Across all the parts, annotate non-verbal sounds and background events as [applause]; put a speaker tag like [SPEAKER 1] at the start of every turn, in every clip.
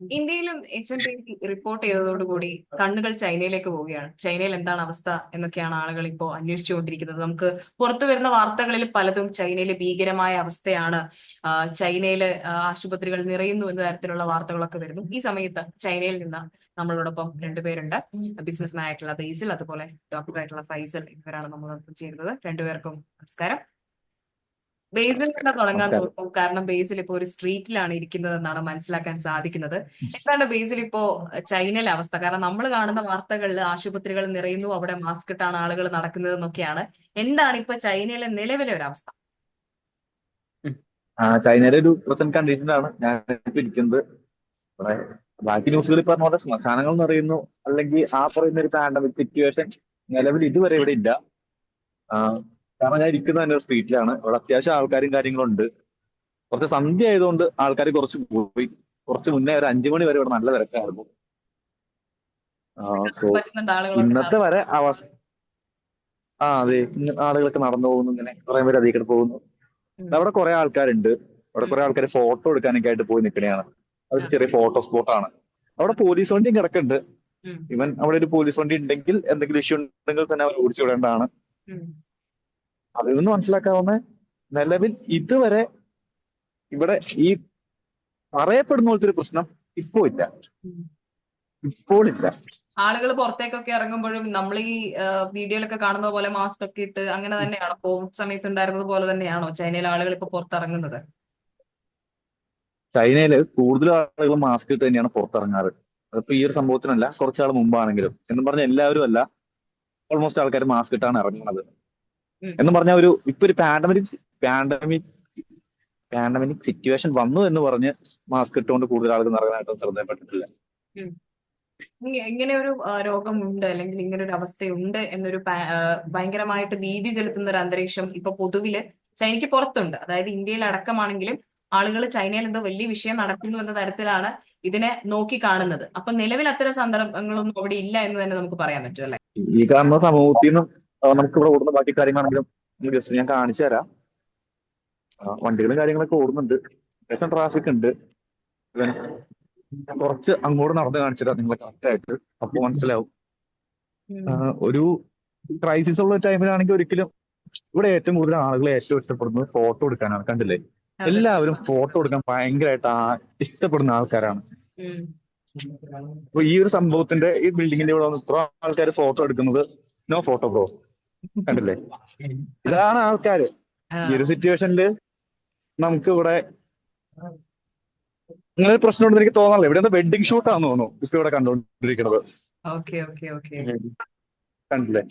[SPEAKER 1] ഇന്ത്യയിലും H N P report ചെയ്തതോടുകൂടി കണ്ണുകൾ ചൈനയിലേക്ക് പോവുകയാണ്. ചൈനയിൽ എന്താണ് അവസ്ഥ എന്നൊക്കെയാണ് ആളുകൾ ഇപ്പോൾ അന്വേഷിച്ചുകൊണ്ടിരിക്കുന്നത്. നമുക്ക് പുറത്തു വരുന്ന വാർത്തകളിൽ പലതും ചൈനയിലെ ഭീകരമായ അവസ്ഥയാണ് ചൈനയിലെ ആശുപത്രികൾ നിറയുന്നു എന്ന തരത്തിലുള്ള വാർത്തകളൊക്കെ വരുന്നു. ഈ സമയത്ത് ചൈനയിൽ നിന്ന് നമ്മളോടൊപ്പം രണ്ടുപേരുണ്ട് ബിസിനസ്മാൻ ആയിട്ടുള്ള ബേസിൽ അതുപോലെ ഡോക്ടറായിട്ടുള്ള ഫൈസൽ എന്നിവരാണ് നമ്മളോടൊപ്പം ചേരുന്നത്. രണ്ടുപേർക്കും നമസ്കാരം. ബേസിൽ തന്നെ തുടങ്ങാൻ. തോന്നും കാരണം ബേസിൽ ഇപ്പോ ഒരു സ്ട്രീറ്റിലാണ് ഇരിക്കുന്നത് എന്നാണ് മനസ്സിലാക്കാൻ സാധിക്കുന്നത്. എന്താണ് ബേസിൽ ഇപ്പോ ചൈനയിലെ അവസ്ഥ? കാരണം നമ്മൾ കാണുന്ന വാർത്തകളിൽ ആശുപത്രികൾ നിറയുന്നു അവിടെ മാസ്ക് ഇട്ടാണ് ആളുകൾ നടക്കുന്നത് എന്നൊക്കെയാണ് എന്താണ് ഇപ്പൊ ചൈനയിലെ നിലവിലെ ഒരു അവസ്ഥ?
[SPEAKER 2] ചൈനയിലെ ഒരു പ്രസന്റ് കണ്ടീഷനിലാണ് ഞാൻ ഇപ്പൊ ഇരിക്കുന്നത്. ഇവിടെ ബാക്കി ന്യൂസുകളിൽ പറഞ്ഞ പോലെ ശ്മശാനങ്ങൾ നിറയുന്നു. അല്ലെങ്കിൽ ആ പറയുന്ന ഒരു പാൻഡമിക് സിറ്റുവേഷൻ നിലവിൽ ഇതുവരെ ഇവിടെ ഇല്ല. കാരണം ഞാൻ ഇരിക്കുന്നത് തന്നെ സ്ട്രീറ്റിലാണ് ഇവിടെ അത്യാവശ്യം ആൾക്കാരും കാര്യങ്ങളും ഉണ്ട് കുറച്ച് സന്ധ്യ ആയതുകൊണ്ട് ആൾക്കാർ കുറച്ച് പോയി. കുറച്ച് മുന്നേ ഒരു അഞ്ചു മണി വരെ ഇവിടെ നല്ല തിരക്കായിരുന്നു. സോ ഇന്നത്തെ വരെ അവസ്ഥ ആ അതെ. ആളുകളൊക്കെ നടന്നു പോകുന്നു ഇങ്ങനെ. കുറെ പേര് അതിൽ കൂടെ പോകുന്നു. അവിടെ കുറെ ആൾക്കാരുണ്ട്. അവിടെ കുറെ ആൾക്കാർ ഫോട്ടോ എടുക്കാനൊക്കെ ആയിട്ട് പോയി നിൽക്കണയാണ്. അത് ചെറിയ ഫോട്ടോ സ്പോട്ട് ആണ് അവിടെ പോലീസ് വണ്ടിയും കിടക്കുന്നുണ്ട്. ഇവൻ അവിടെ ഒരു പോലീസ് വണ്ടി ഉണ്ടെങ്കിൽ എന്തെങ്കിലും ഇഷ്യൂ ഉണ്ടെങ്കിൽ തന്നെ അവർ ഓടിച്ചു വിടേണ്ടതാണ്. അതിൽ നിന്ന് മനസ്സിലാക്കാവുന്ന നിലവിൽ ഇതുവരെ ഇവിടെ ഈ പറയപ്പെടുന്ന പോലത്തെ ഒരു പ്രശ്നം ഇപ്പോ ഇല്ല. ഇപ്പോൾ ഇല്ല.
[SPEAKER 1] ആളുകൾ പുറത്തേക്കൊക്കെ ഇറങ്ങുമ്പോഴും നമ്മൾ ഈ വീഡിയോയിലൊക്കെ കാണുന്ന പോലെ മാസ്ക് ഒക്കെ ഇട്ട് അങ്ങനെ തന്നെയാണോ? കോവിഡ് സമയത്ത് ഉണ്ടായിരുന്നത് പോലെ തന്നെയാണോ ചൈനയിലെ ആളുകൾ ഇപ്പൊ പുറത്തിറങ്ങുന്നത്?
[SPEAKER 2] ചൈനയിൽ കൂടുതൽ ആളുകൾ മാസ്ക് ഇട്ട് തന്നെയാണ് പുറത്തിറങ്ങാറ്. അതിപ്പോ ഈ ഒരു സംഭവത്തിനല്ല കുറച്ചാൾ മുമ്പാണെങ്കിലും. എന്നും പറഞ്ഞ എല്ലാവരും അല്ല ഓൾമോസ്റ്റ് ആൾക്കാർ മാസ്ക് ഇട്ടാണ് ഇറങ്ങുന്നത്. എന്ന് പറഞ്ഞ ഒരു ഇപ്പൊ ഒരു പാൻഡമിക് പാൻഡമിക് പാൻഡമിക് സിറ്റുവേഷൻ വന്നു എന്ന് പറഞ്ഞ് മാസ്ക് ഇട്ടുകൊണ്ട് കൂടുതൽ ആൾക്ക് ഇറങ്ങാനായിട്ട് ശ്രദ്ധപ്പെട്ടിട്ടില്ല
[SPEAKER 1] ഇങ്ങ- ഇങ്ങനെ ഒരു രോഗമുണ്ട് അല്ലെങ്കിൽ ഇങ്ങനെ ഒരു അവസ്ഥയുണ്ട് എന്നൊരു ഭയങ്കരമായിട്ട് ഭീതി ചെലുത്തുന്ന ഒരു അന്തരീക്ഷം ഇപ്പൊ പൊതുവിൽ ചൈനയ്ക്ക് പുറത്തുണ്ട്. അതായത് ഇന്ത്യയിൽ അടക്കമാണെങ്കിലും ആളുകൾ ചൈനയിൽ എന്തോ വലിയ വിഷയം നടക്കുന്നു എന്ന തരത്തിലാണ് ഇതിനെ നോക്കി കാണുന്നത്. അപ്പൊ നിലവിൽ അത്തരം സന്ദർഭങ്ങളൊന്നും അവിടെ ഇല്ല എന്ന് തന്നെ നമുക്ക് പറയാൻ പറ്റും അല്ലെ?
[SPEAKER 2] ഈ കാണുന്ന സമൂഹത്തിൽ നിന്നും നമുക്ക് ഇവിടെ ഓടുന്ന ബാക്കി കാര്യങ്ങളാണെങ്കിലും ജസ്റ്റ് ഞാൻ കാണിച്ചു തരാം. വണ്ടികളും കാര്യങ്ങളൊക്കെ ഓടുന്നുണ്ട്. അത്യാവശ്യം ട്രാഫിക് ഉണ്ട്. ഞാൻ കുറച്ച് അങ്ങോട്ട് നടന്ന് കാണിച്ചിട്ടാ നിങ്ങളെ കറക്റ്റ് ആയിട്ട്. അപ്പൊ മനസ്സിലാവും. ഒരു ക്രൈസിസ് ഉള്ള ടൈമിലാണെങ്കിൽ ഒരിക്കലും ഇവിടെ ഏറ്റവും കൂടുതൽ ആളുകൾ ഏറ്റവും ഇഷ്ടപ്പെടുന്നത് ഫോട്ടോ എടുക്കാനാണ്. കണ്ടില്ലേ? എല്ലാവരും ഫോട്ടോ എടുക്കാൻ ഭയങ്കരമായിട്ട് ഇഷ്ടപ്പെടുന്ന ആൾക്കാരാണ്. അപ്പൊ ഈ ഒരു സംഭവത്തിന്റെ ഈ ബിൽഡിങ്ങിന്റെ ഇവിടെ ഇത്ര ആൾക്കാർ ഫോട്ടോ എടുക്കുന്നത്. നോ ഫോട്ടോ ബ്രോ കണ്ടില്ലേ? [laughs] ഇതാണ് ആൾക്കാര്. ഈ ഒരു സിറ്റുവേഷനിൽ നമുക്ക് ഇവിടെ ഇങ്ങനെ ഒരു പ്രശ്നം ഉണ്ടെന്ന് എനിക്ക് തോന്നാറില്ല ഇവിടെ എന്താ വെഡിങ് ആണെന്ന് തോന്നുന്നു. ഇപ്പൊ ഇവിടെ കണ്ടുകൊണ്ടിരിക്കുന്നത്
[SPEAKER 1] ഓക്കെ
[SPEAKER 2] കണ്ടില്ലേ?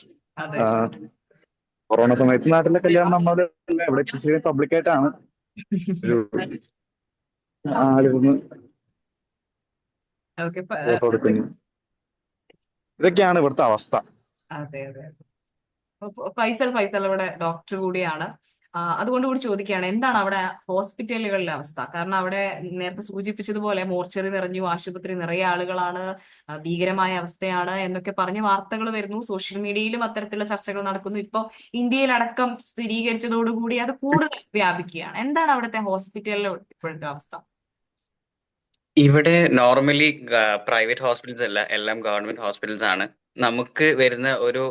[SPEAKER 2] കൊറോണ സമയത്ത് നാട്ടിലെ കല്യാണം നമ്മൾ ഇവിടെ പബ്ലിക് ആയിട്ടാണ്. ആളിരുന്ന് ഇതൊക്കെയാണ് ഇവിടുത്തെ അവസ്ഥ.
[SPEAKER 1] അതെ അതെ. ഫൈസൽ ഫൈസൽ ഇവിടെ ഡോക്ടർ കൂടിയാണ്. അതുകൊണ്ട് കൂടി ചോദിക്കുകയാണ് എന്താണ് അവിടെ ഹോസ്പിറ്റലുകളിലെ അവസ്ഥ? കാരണം അവിടെ നേരത്തെ സൂചിപ്പിച്ചതുപോലെ മോർച്ചറി നിറഞ്ഞു ആശുപത്രി നിറയെ ആളുകളാണ് ഭീകരമായ അവസ്ഥയാണ് എന്നൊക്കെ പറഞ്ഞ വാർത്തകൾ വരുന്നു. സോഷ്യൽ മീഡിയയിലും അത്തരത്തിലുള്ള ചർച്ചകൾ നടക്കുന്നു. ഇപ്പൊ ഇന്ത്യയിലടക്കം സ്ഥിരീകരിച്ചതോടുകൂടി അത് കൂടുതൽ വ്യാപിക്കുകയാണ്. എന്താണ് അവിടുത്തെ ഹോസ്പിറ്റലിലെ ഇപ്പോഴത്തെ അവസ്ഥ?
[SPEAKER 3] ഇവിടെ നോർമലി പ്രൈവറ്റ് ഹോസ്പിറ്റൽസ് അല്ല എല്ലാം ഗവൺമെന്റ് ഹോസ്പിറ്റൽസ് ആണ്. നമുക്ക് വരുന്ന ഒരു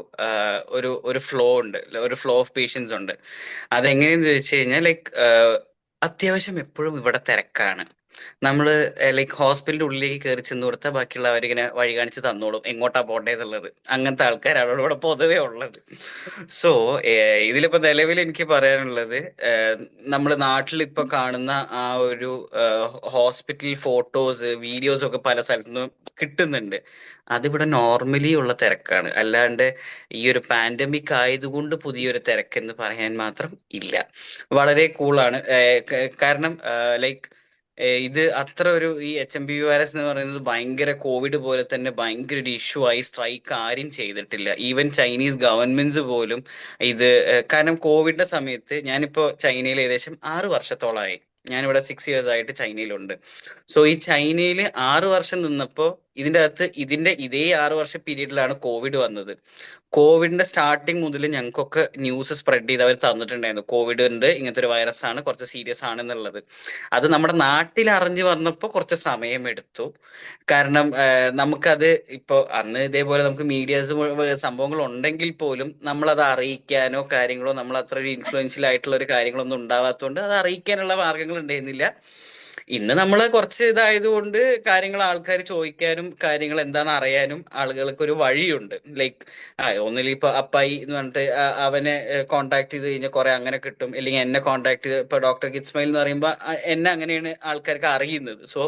[SPEAKER 3] ഒരു ഒരു ഫ്ലോ ഉണ്ട് ഒരു ഫ്ലോ ഓഫ് പേഷ്യൻസ് ഉണ്ട്. അതെങ്ങനെയെന്ന് ചോദിച്ചു കഴിഞ്ഞാൽ ലൈക്ക് അത്യാവശ്യം എപ്പോഴും ഇവിടെ തിരക്കാണ്. നമ്മൾ ലൈക്ക് ഹോസ്പിറ്റലിന്റെ ഉള്ളിലേക്ക് കയറി ചെന്ന് കൊടുത്താൽ ബാക്കിയുള്ള അവരിങ്ങനെ വഴി കാണിച്ച് തന്നോളും. എങ്ങോട്ടാ പോണ്ടേന്നുള്ളത്. അങ്ങനത്തെ ആൾക്കാരാണ് ഇവിടെ പൊതുവേ ഉള്ളത്. സോ ഇതിലിപ്പോ നിലവിൽ എനിക്ക് പറയാനുള്ളത് നമ്മൾ നാട്ടിൽ ഇപ്പൊ കാണുന്ന ആ ഒരു ഹോസ്പിറ്റൽ ഫോട്ടോസ് വീഡിയോസ് ഒക്കെ പല സ്ഥലത്തു നിന്നും കിട്ടുന്നുണ്ട്. അതിവിടെ നോർമലി ഉള്ള തിരക്കാണ്. അല്ലാണ്ട് ഈ ഒരു പാൻഡമിക് ആയതുകൊണ്ട് പുതിയൊരു തിരക്കെന്ന് പറയാൻ മാത്രം ഇല്ല. വളരെ കൂളാണ് കാരണം ലൈക്ക് ഇത് അത്ര ഒരു ഈ എച്ച് എം ബി വൈറസ് എന്ന് പറയുന്നത് ഭയങ്കര കോവിഡ് പോലെ തന്നെ ഭയങ്കര ഒരു ഇഷ്യൂ ആയി സ്ട്രൈക്ക് ആരും ചെയ്തിട്ടില്ല. ഈവൻ ചൈനീസ് ഗവൺമെന്റ്സ് പോലും ഇത് കാരണം കോവിഡിന്റെ സമയത്ത് ഞാനിപ്പോ ചൈനയിൽ ഏകദേശം ആറ് വർഷത്തോളമായി ഞാനിവിടെ സിക്സ് ഇയേഴ്സ് ആയിട്ട് ചൈനയിലുണ്ട്. സോ ഈ ചൈനയിൽ ആറ് വർഷം നിന്നപ്പോ ഇതിന്റെ അകത്ത് ഇതിന്റെ ഇതേ ആറ് വർഷ പീരീഡിലാണ് കോവിഡ് വന്നത്. കോവിഡിന്റെ സ്റ്റാർട്ടിങ് മുതൽ ഞങ്ങൾക്കൊക്കെ ന്യൂസ് സ്പ്രെഡ് ചെയ്ത് അവർ തന്നിട്ടുണ്ടായിരുന്നു. കോവിഡ് ഉണ്ട് ഇങ്ങനത്തെ ഒരു വൈറസ് ആണ് കുറച്ച് സീരിയസ് ആണ് എന്നുള്ളത്. അത് നമ്മുടെ നാട്ടിൽ അറിഞ്ഞു വന്നപ്പോൾ കുറച്ച് സമയമെടുത്തു കാരണം നമുക്കത് ഇപ്പൊ അന്ന് ഇതേപോലെ നമുക്ക് മീഡിയസ് സംഭവങ്ങൾ ഉണ്ടെങ്കിൽ പോലും നമ്മളത് അറിയിക്കാനോ കാര്യങ്ങളോ നമ്മൾ അത്ര ഒരു ഇൻഫ്ലുവൻഷ്യൽ ആയിട്ടുള്ള ഒരു കാര്യങ്ങളൊന്നും ഉണ്ടാവാത്തതുകൊണ്ട് അത് അറിയിക്കാനുള്ള മാർഗങ്ങൾ ഉണ്ടായിരുന്നില്ല. ഇന്ന് നമ്മൾ കുറച്ച് ഇതായതുകൊണ്ട് കാര്യങ്ങൾ ആൾക്കാർ ചോദിക്കാനും കാര്യങ്ങൾ എന്താണെന്ന് അറിയാനും ആളുകൾക്ക് ഒരു വഴിയുണ്ട്. ലൈക്ക് ഒന്നിൽ ഇപ്പൊ അപ്പായി എന്ന് പറഞ്ഞിട്ട് അവനെ കോണ്ടാക്ട് ചെയ്ത് കഴിഞ്ഞാൽ കുറെ അങ്ങനെ കിട്ടും. അല്ലെങ്കിൽ എന്നെ കോണ്ടാക്ട് ചെയ്ത് ഇപ്പൊ ഡോക്ടർ കിസ്മയിൽ എന്ന് പറയുമ്പോൾ എന്നെ അങ്ങനെയാണ് ആൾക്കാർക്ക് അറിയുന്നത്. സോ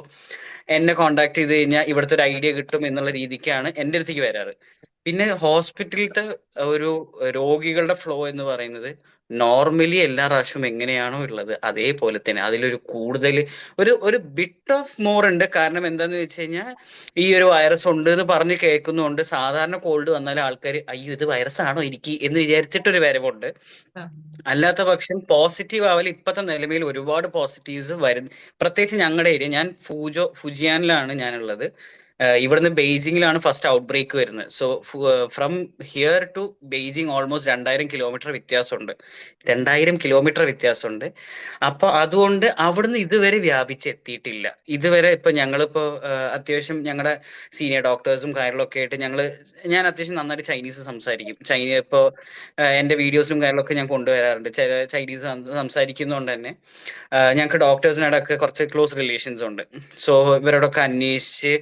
[SPEAKER 3] എന്നെ കോണ്ടാക്ട് ചെയ്ത് കഴിഞ്ഞാൽ ഇവിടുത്തെ ഒരു ഐഡിയ കിട്ടും എന്നുള്ള രീതിക്കാണ് എന്റെ അടുത്തേക്ക് വരാറ്. പിന്നെ ഹോസ്പിറ്റലിലത്തെ ഒരു രോഗികളുടെ ഫ്ലോ എന്ന് പറയുന്നത് നോർമലി എല്ലാ പ്രാവശ്യവും എങ്ങനെയാണോ ഉള്ളത്. അതേപോലെ തന്നെ അതിലൊരു കൂടുതൽ ഒരു ഒരു ബിറ്റ് ഓഫ് മോർ ഉണ്ട്. കാരണം എന്താന്ന് വെച്ച് കഴിഞ്ഞാൽ ഈ ഒരു വൈറസ് ഉണ്ട് എന്ന് പറഞ്ഞ് കേൾക്കുന്നുണ്ട് സാധാരണ കോൾഡ് വന്നാൽ ആൾക്കാർ അയ്യോ ഇത് വൈറസ് ആണോ എനിക്ക്? എന്ന് വിചാരിച്ചിട്ടൊരു വരവുണ്ട്. അല്ലാത്ത പക്ഷം പോസിറ്റീവ് ആവൽ ഇപ്പത്തെ നിലവിൽ ഒരുപാട് പോസിറ്റീവ്സ് വരുന്നു പ്രത്യേകിച്ച് ഞങ്ങളുടെ ഏരിയ ഞാൻ ഫൂജോ ഫുജിയാനിലാണ് ഞാനുള്ളത്. ഇവിടുന്ന് ബെയ്ജിങ്ങിലാണ് ഫസ്റ്റ് ഔട്ട് ബ്രേക്ക് വരുന്നത് so from here to Beijing almost രണ്ടായിരം കിലോമീറ്റർ വ്യത്യാസമുണ്ട്. രണ്ടായിരം കിലോമീറ്റർ വ്യത്യാസമുണ്ട്. അപ്പൊ അതുകൊണ്ട് അവിടുന്ന് ഇതുവരെ വ്യാപിച്ചെത്തിയിട്ടില്ല. ഇതുവരെ ഇപ്പൊ ഞങ്ങളിപ്പോ അത്യാവശ്യം ഞങ്ങളുടെ സീനിയർ ഡോക്ടേഴ്സും കാര്യങ്ങളൊക്കെ ആയിട്ട് ഞങ്ങൾ ഞാൻ അത്യാവശ്യം നന്നായിട്ട് ചൈനീസ് സംസാരിക്കും. ചൈന ഇപ്പോ എന്റെ വീഡിയോസിലും കാര്യങ്ങളൊക്കെ ഞാൻ കൊണ്ടുവരാറുണ്ട്. ചൈനീസ് സംസാരിക്കുന്നതുകൊണ്ട് തന്നെ ഞങ്ങൾക്ക് ഡോക്ടേഴ്സിനോടൊക്കെ കുറച്ച് ക്ലോസ് റിലേഷൻസ് ഉണ്ട്. സോ ഇവരോടൊക്കെ അന്വേഷിച്ച്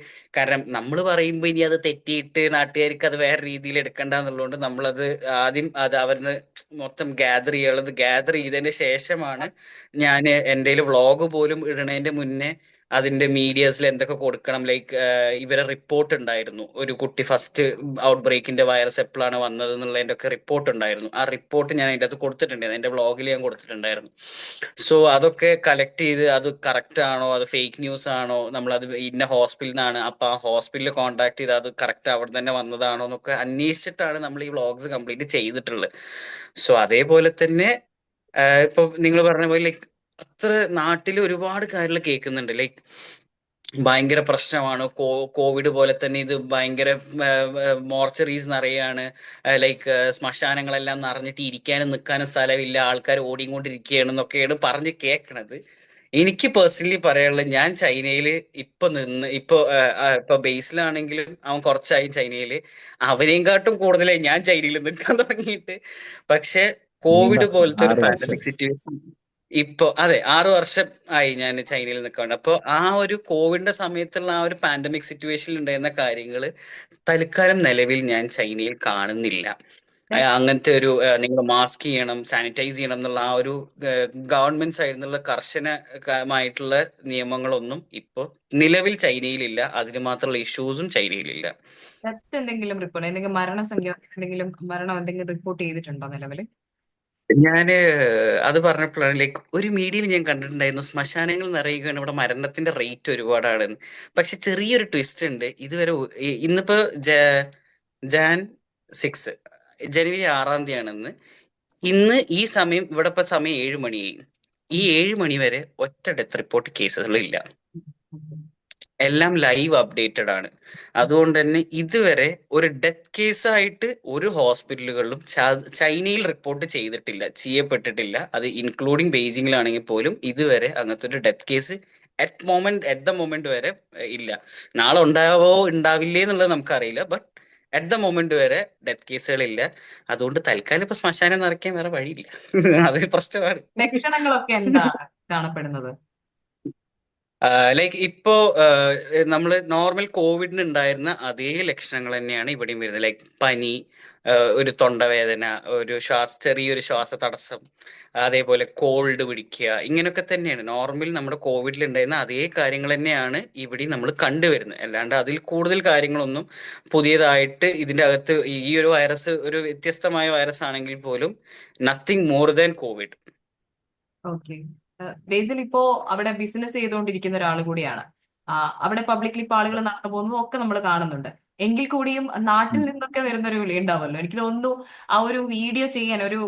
[SPEAKER 3] കാരണം നമ്മൾ പറയുമ്പോൾ ഇനി അത് തെറ്റിയിട്ട് നാട്ടുകാർക്ക് അത് വേറെ രീതിയിൽ എടുക്കണ്ട എന്നുള്ളതുകൊണ്ട് നമ്മളത് ആദ്യം അത് അവരിന്ന് മൊത്തം ഗ്യാദർ ചെയ്യുള്ളത് ഗ്യാദർ ചെയ്തതിന് ശേഷമാണ് ഞാൻ എന്റെ വ്ളോഗ് പോലും ഇടണതിന്റെ മുന്നേ അതിന്റെ മീഡിയസിൽ എന്തൊക്കെ കൊടുക്കണം? ലൈക്ക് ഇവരെ റിപ്പോർട്ട് ഉണ്ടായിരുന്നു. ഒരു കുട്ടി ഫസ്റ്റ് ഔട്ട് ബ്രേക്കിന്റെ വൈറസ് എപ്പോഴാണ് വന്നത് എന്നുള്ളതിന്റെ ഒക്കെ റിപ്പോർട്ട് ഉണ്ടായിരുന്നു. ആ റിപ്പോർട്ട് ഞാൻ അതിന്റെ അത് കൊടുത്തിട്ടുണ്ടായിരുന്നു. എന്റെ വ്ളോഗിൽ ഞാൻ കൊടുത്തിട്ടുണ്ടായിരുന്നു. സോ അതൊക്കെ കളക്ട് ചെയ്ത് അത് കറക്റ്റ് ആണോ? അത് ഫേക്ക് ന്യൂസ് ആണോ? നമ്മൾ അത് ഇന്ന ഹോസ്പിറ്റലിൽ നിന്നാണ് അപ്പൊ ആ ഹോസ്പിറ്റലിൽ കോൺടാക്ട് ചെയ്ത് അത് കറക്റ്റ് അവിടെ തന്നെ വന്നതാണോ എന്നൊക്കെ അന്വേഷിച്ചിട്ടാണ് നമ്മൾ ഈ വ്ളോഗ്സ് കംപ്ലീറ്റ് ചെയ്തിട്ടുള്ളത്. സോ അതേപോലെ തന്നെ ഇപ്പൊ നിങ്ങൾ പറഞ്ഞ പോലെ ലൈക്ക് അത്ര നാട്ടിൽ ഒരുപാട് കാര്യങ്ങൾ കേൾക്കുന്നുണ്ട്. ലൈക്ക് ഭയങ്കര പ്രശ്നമാണ്. കോ കോവിഡ് പോലെ തന്നെ ഇത് ഭയങ്കര മോർച്ചറീസ് നിറയാണ്. ലൈക്ക് ശ്മശാനങ്ങളെല്ലാം നിറഞ്ഞിട്ട് ഇരിക്കാനും നിൽക്കാനും സ്ഥലമില്ല. ആൾക്കാർ ഓടിക്കൊണ്ടിരിക്കുകയാണ് എന്നൊക്കെയാണ് പറഞ്ഞ് കേൾക്കണത് എനിക്ക് പേഴ്സണലി പറയാനുള്ളത് ഞാൻ ചൈനയിൽ ഇപ്പൊ നിന്ന് ഇപ്പൊ ഇപ്പൊ ബേസിലാണെങ്കിലും അവൻ കുറച്ചായി ചൈനയിൽ അവനെയും കാട്ടും കൂടുതലായി ഞാൻ ചൈനയിൽ നിൽക്കാൻ തുടങ്ങിയിട്ട്. പക്ഷെ കോവിഡ് പോലത്തെ ഒരു. പാൻഡമിക് സിറ്റുവേഷൻ ഇപ്പൊ അതെ ആറു വർഷം ആയി ഞാൻ ചൈനയിൽ നിൽക്കുന്നുണ്ട് അപ്പൊ ആ ഒരു കോവിഡിന്റെ സമയത്തുള്ള ആ ഒരു പാൻഡമിക് സിറ്റുവേഷനിൽ ഉണ്ടായിരുന്ന കാര്യങ്ങൾ തൽക്കാലം നിലവിൽ ഞാൻ ചൈനയിൽ കാണുന്നില്ല. അങ്ങനത്തെ ഒരു നിങ്ങൾ മാസ്ക് ചെയ്യണം സാനിറ്റൈസ് ചെയ്യണം എന്നുള്ള ആ ഒരു ഗവൺമെന്റ് സൈഡിൽ നിന്നുള്ള കർശനമായിട്ടുള്ള നിയമങ്ങളൊന്നും ഇപ്പൊ നിലവിൽ ചൈനയിലില്ല അതിന് മാത്രമുള്ള ഇഷ്യൂസും ചൈനയിലില്ല
[SPEAKER 1] എന്തെങ്കിലും റിപ്പോർട്ട് എന്തെങ്കിലും മരണസംഖ്യ എന്തെങ്കിലും മരണം എന്തെങ്കിലും റിപ്പോർട്ട് ചെയ്തിട്ടുണ്ടോ നിലവിൽ
[SPEAKER 3] ഞാൻ അത് പറഞ്ഞപ്പോഴാണ് ലൈക്ക് ഒരു മീഡിയയിൽ ഞാൻ കണ്ടിട്ടുണ്ടായിരുന്നു. ശ്മശാനങ്ങൾ നിറയുകയാണ്. ഇവിടെ മരണത്തിന്റെ റേറ്റ് ഒരുപാടാണ്. പക്ഷെ ചെറിയൊരു ട്വിസ്റ്റ് ഉണ്ട്. ഇതുവരെ ഇന്നിപ്പോ ജാൻ സിക്സ് ജനുവരി ആറാം തീയതിയാണെന്ന്. ഇന്ന് ഈ സമയം ഇവിടെ ഇപ്പൊ സമയം ഏഴ് മണിയായി. ഈ ഏഴ് മണി വരെ ഒറ്റ ഡെത്ത് റിപ്പോർട്ട് കേസുകളില്ല എല്ലാം ലൈവ് അപ്ഡേറ്റഡ് ആണ്. അതുകൊണ്ട് തന്നെ ഇതുവരെ ഒരു ഡെത്ത് കേസ് ആയിട്ട് ഒരു ഹോസ്പിറ്റലുകളിലും ചൈനയിൽ റിപ്പോർട്ട് ചെയ്തിട്ടില്ല ചെയ്യപ്പെട്ടിട്ടില്ല. അത് ഇൻക്ലൂഡിങ് ബെയ്ജിങ്ങിലാണെങ്കിൽ പോലും ഇതുവരെ അങ്ങനത്തെ ഒരു death case at moment at the moment വരെ ഇല്ല. നാളെ ഉണ്ടാവോ ഉണ്ടാവില്ലേ എന്നുള്ളത് നമുക്കറിയില്ല. ബട്ട് അറ്റ് ദ മോമെന്റ് വരെ ഡെത്ത് കേസുകളില്ല അതുകൊണ്ട് തൽക്കാലം ഇപ്പൊ ശ്മശാനം നിറയ്ക്കാൻ വേറെ വഴിയില്ല. [laughs] അത് പ്രശ്നമാണ്.
[SPEAKER 1] ലക്ഷണങ്ങളൊക്കെ എന്താ കാണപ്പെടുന്നത്?
[SPEAKER 3] ലൈക്ക് ഇപ്പോ നമ്മൾ നോർമൽ കോവിഡിന് ഉണ്ടായിരുന്ന അതേ ലക്ഷണങ്ങൾ തന്നെയാണ് ഇവിടെയും വരുന്നത്. ലൈക്ക് പനി ഒരു തൊണ്ടവേദന ഒരു ശ്വാസ ചെറിയൊരു ശ്വാസ തടസ്സം അതേപോലെ കോൾഡ് പിടിക്കുക ഇങ്ങനെയൊക്കെ തന്നെയാണ്. നോർമൽ നമ്മുടെ കോവിഡിൽ ഉണ്ടായിരുന്ന അതേ കാര്യങ്ങൾ തന്നെയാണ് ഇവിടെ നമ്മൾ കണ്ടുവരുന്നത്. അല്ലാണ്ട് അതിൽ കൂടുതൽ കാര്യങ്ങളൊന്നും പുതിയതായിട്ട് ഇതിന്റെ അകത്ത് ഈ ഒരു വൈറസ് ഒരു വ്യത്യസ്തമായ വൈറസ് ആണെങ്കിൽ പോലും നത്തിങ് മോർ ദാൻ കോവിഡ്
[SPEAKER 1] ബേസിൽ ഇപ്പോ അവിടെ ബിസിനസ് ചെയ്തുകൊണ്ടിരിക്കുന്ന ഒരാൾ കൂടിയാണ്. അവിടെ പബ്ലിക്കലി ഇപ്പൊ ആളുകൾ നടന്നു പോകുന്നതും ഒക്കെ നമ്മൾ കാണുന്നുണ്ട്. എങ്കിൽ കൂടിയും നാട്ടിൽ നിന്നൊക്കെ വരുന്ന ഒരു വിളി ഉണ്ടാവുമല്ലോ എനിക്ക് തോന്നുന്നു ആ ഒരു വീഡിയോ ചെയ്യാൻ ഒരു